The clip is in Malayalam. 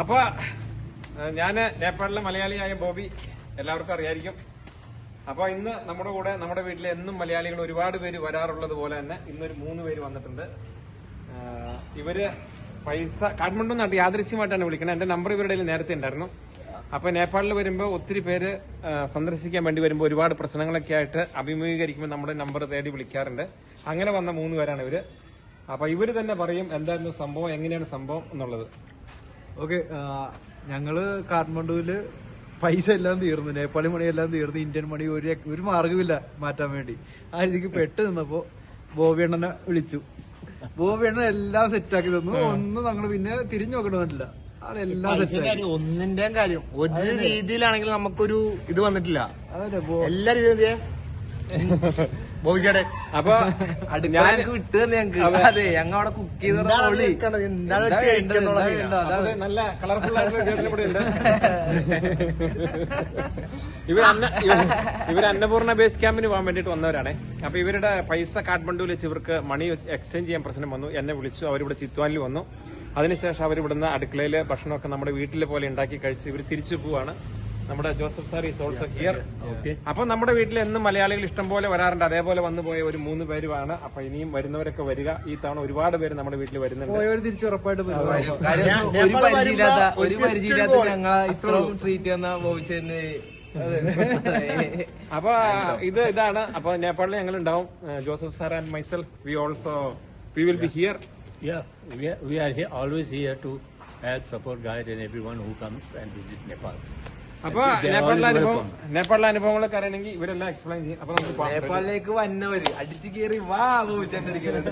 അപ്പൊ ഞാൻ നേപ്പാളിലെ മലയാളിയായ ബോബി എല്ലാവർക്കും അറിയായിരിക്കും. അപ്പൊ ഇന്ന് നമ്മുടെ കൂടെ നമ്മുടെ വീട്ടിലെ എന്നും മലയാളികൾ ഒരുപാട് പേര് വരാറുള്ളത് പോലെ തന്നെ ഇന്നൊരു മൂന്ന് പേര് വന്നിട്ടുണ്ട്. ഇവർ പൈസ കാഠ്മണ്ഡു നാട്ടിൽ യാദൃശ്യമായിട്ടാണ് വിളിക്കുന്നത് എന്റെ നമ്പർ ഇവരുടെ നേരത്തെ ഉണ്ടായിരുന്നു. അപ്പൊ നേപ്പാളിൽ വരുമ്പോൾ ഒത്തിരി പേര് സന്ദർശിക്കാൻ വേണ്ടി വരുമ്പോൾ ഒരുപാട് പ്രശ്നങ്ങളൊക്കെ ആയിട്ട് അഭിമുഖീകരിക്കുമ്പോൾ നമ്മുടെ നമ്പർ തേടി വിളിക്കാറുണ്ട്. അങ്ങനെ വന്ന മൂന്ന് പേരാണ് ഇവർ. അപ്പൊ ഇവർ തന്നെ പറയും എന്തായിരുന്നു സംഭവം എങ്ങനെയാണ് സംഭവം എന്നുള്ളത്. ഓക്കെ ഞങ്ങൾ കാഠ്മണ്ഡുവിൽ പൈസ എല്ലാം തീർന്നു നേപ്പാളി മണി എല്ലാം തീർന്നു ഇന്ത്യൻ മണി ഒരു ഒരു മാർഗമില്ല മാറ്റാൻ വേണ്ടി. ആ രീതിക്ക് പെട്ട് നിന്നപ്പോ ബോബി അണ്ണനെ വിളിച്ചു. ബോബി എല്ലാം എല്ലാം സെറ്റാക്കി തന്നു. ഒന്നും ഞങ്ങൾ പിന്നെ തിരിഞ്ഞു നോക്കണമെന്നില്ല ഒന്നിന്റെയും കാര്യം. ഒരു രീതിയിലാണെങ്കിലും നമുക്കൊരു ഇത് വന്നിട്ടില്ല. എല്ലാ രീതിയും ബോബിക്കടെ അപ്പൊ ഞാൻ വിട്ട് തന്നെ ഞങ്ങക്ക്. അതെ ഞങ്ങൾ അവിടെ കുക്ക് ചെയ്ത നല്ല കളർഫുൾ ഇവർ ഇവർ- അന്നപൂർണ ബേസ് ക്യാമ്പിന് പോകാൻ വേണ്ടിട്ട് വന്നവരാണ്. അപ്പൊ ഇവരുടെ പൈസ കാഠ്മണ്ഡുവിൽ വെച്ച് ഇവർക്ക് മണി എക്സ്ചേഞ്ച് ചെയ്യാൻ പ്രശ്നം വന്നു. എന്നെ വിളിച്ചു അവരിവിടെ ചിത്വാനിൽ വന്നു. അതിനുശേഷം അവർ ഇവിടുന്ന് അടുക്കളയിൽ ഭക്ഷണമൊക്കെ നമ്മുടെ വീട്ടിലെ പോലെ ഉണ്ടാക്കി കഴിച്ച് ഇവർ തിരിച്ചു പോവാണ്. നമ്മുടെ Joseph sir is also here അപ്പൊ നമ്മുടെ വീട്ടിൽ എന്നും മലയാളികൾ ഇഷ്ടം പോലെ വരാറുണ്ട്. അതേപോലെ വന്നു പോയ ഒരു മൂന്ന് പേരുമാണ്. അപ്പൊ ഇനിയും വരുന്നവരൊക്കെ വരിക. ഈ തവണ ഒരുപാട് പേര് നമ്മുടെ വീട്ടിൽ വരുന്നുണ്ട്. തിരിച്ചു തിരിച്ച് ഉറപ്പായിട്ട് ഒരു പരിചയമില്ലാത്ത ഞങ്ങൾ ഇത്രയും ട്രീറ്റ് അപ്പൊ ഇത് ഇതാണ്. അപ്പൊ നേപ്പാളിൽ ഞങ്ങൾ ഉണ്ടാവും. Joseph sir and myself we also we will be here Yeah, we are, we are here, always here to help, support, guide, and everyone who comes and visit Nepal. അപ്പൊ നേപ്പാളിലെ അനുഭവം നേപ്പാളിലെ അനുഭവങ്ങളൊക്കെ അറിയണമെങ്കിൽ ഇവരെല്ലാം എക്സ്പ്ലെയിൻ ചെയ്യും. അപ്പൊ നമുക്ക്. നേപ്പാളിലേക്ക് വന്നവര് അടിച്ചു കയറി വാ ചെന്നടിക്കുന്നത്